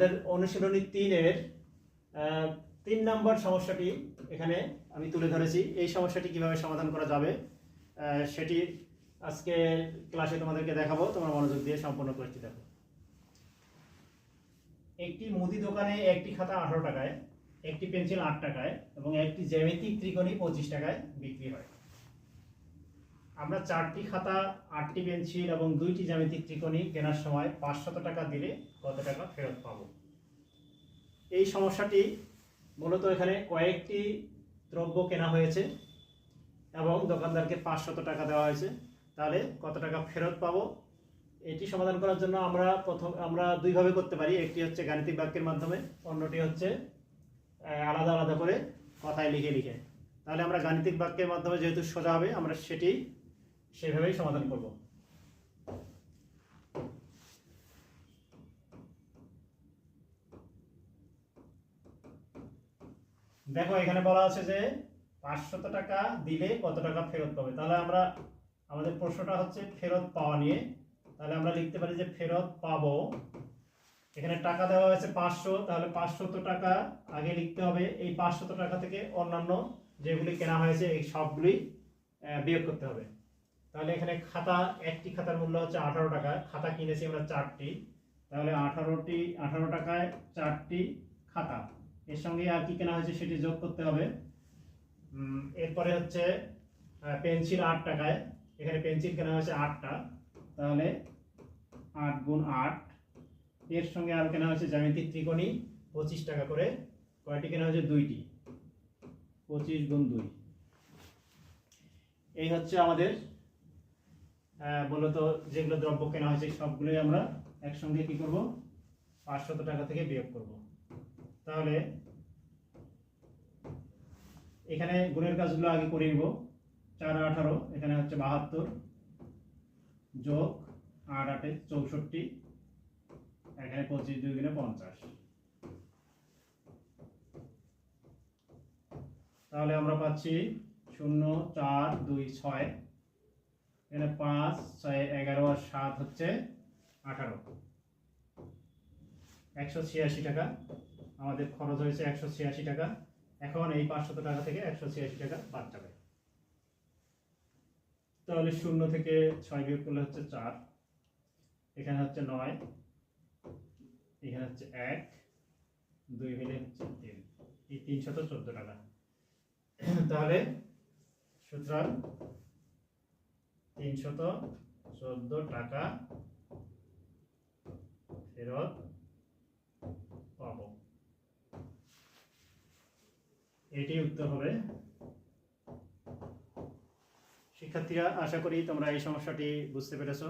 আমাদের অনুশীলনী তিনের তিন নম্বর সমস্যাটি এখানে আমি তুলে ধরেছি। এই সমস্যাটি কীভাবে সমাধান করা যাবে সেটি আজকে ক্লাসে তোমাদেরকে দেখাবো। তোমরা মনোযোগ দিয়ে সম্পূর্ণ কোর্সটি দেখো। একটি মুদি দোকানে একটি খাতা আঠারো টাকায়, একটি পেন্সিল আট টাকায় এবং একটি জ্যামিতিক ত্রিকোণী পঁচিশ টাকায় বিক্রি হয়। আমরা চারটি খাতা, আটটি পেন্সিল এবং দুইটি জ্যামিতিক ত্রিকোণী কেনার সময় পাঁচশত টাকা দিলে কত টাকা ফেরত পাবো? এই সমস্যাটি মূলত এখানে কয়েকটি দ্রব্য কেনা হয়েছে এবং দোকানদারকে পাঁচশত টাকা দেওয়া হয়েছে। তাহলে কত টাকা ফেরত পাবো? এটি সমাধান করার জন্য আমরা প্রথম আমরা দুইভাবে করতে পারি। একটি হচ্ছে গাণিতিক বাক্যের মাধ্যমে, অন্যটি হচ্ছে আলাদা আলাদা করে কথায় লিখে লিখে। তাহলে আমরা গাণিতিক বাক্যের মাধ্যমে যেহেতু সোজা হবে, আমরা সেটি সেভাবেই সমাধান করব। দেখো, এখানে বলা আছে যে পাঁচশত টাকা দিলে কত টাকা ফেরত পাবে? তাহলে আমরা, আমাদের প্রশ্নটা হচ্ছে ফেরত পাওয়া নিয়ে। তাহলে আমরা লিখতে পারি যে ফেরত পাবো। এখানে টাকা দেওয়া হয়েছে পাঁচশো, তাহলে পাঁচশত টাকা আগে লিখতে হবে। এই পাঁচশত টাকা থেকে অন্যান্য যেগুলি কেনা হয়েছে, এই সবগুলি বিয়োগ করতে হবে। তাহলে এখানে খাতা, একটি খাতার মূল্য হচ্ছে আঠারো টাকা। খাতা কিনেছি আমরা চারটি। তাহলে আঠারোটি, আঠারো টাকায় চারটি খাতা। এর সঙ্গে আর কি কেনা হয়েছে সেটি যোগ করতে হবে। এরপরে হচ্ছে পেন্সিল আট টাকায়। এখানে পেন্সিল কেনা হয়েছে আটটা। তাহলে আট গুণ আট। এর সঙ্গে আর কেনা হয়েছে জ্যামিতিক ত্রিকোণী, পঁচিশ টাকা করে। কয়টি কেনা হয়েছে? দুইটি। পঁচিশ গুণ দুই। এই হচ্ছে আমাদের মূলত যেগুলো দ্রব্য কেনা হয়েছে সবগুলোই আমরা একসঙ্গে কি করব? পাঁচশত টাকা থেকে বিয়োগ করব। তাহলে এখানে গুণের কাজগুলো আগে করে নিব। চার আঠারো, এখানে হচ্ছে বাহাত্তর যোগ আট আটে চৌষট্টি, এখানে পঁচিশ দুই দিনে পঞ্চাশ। তাহলে আমরা পাচ্ছি শূন্য চার দুই ছয়। এখানে পাঁচ, ছয়, এগারো আর সাত হচ্ছে আঠারো। একশো ছিয়াশি টাকা। আমাদের খরচ হয়েছে একশো ছিয়াশি টাকা। এখন এই পাঁচশত টাকা থেকে একশো ছিয়াশি টাকা বাদ যাবে। তাহলে শূন্য থেকে ছয় বিয়োগ করলে হচ্ছে চার। এখানে হচ্ছে নয়। এখানে হচ্ছে এক। দুই মিলে হচ্ছে তিন। এই তিনশত চোদ্দ টাকা। তাহলে সুতরাং তিনশত চোদ্দ টাকা ফেরত পাবো। এটি উত্তর হবে। শিক্ষার্থীরা, আশা করি তোমরা এই সমস্যাটি বুঝতে পেরেছ।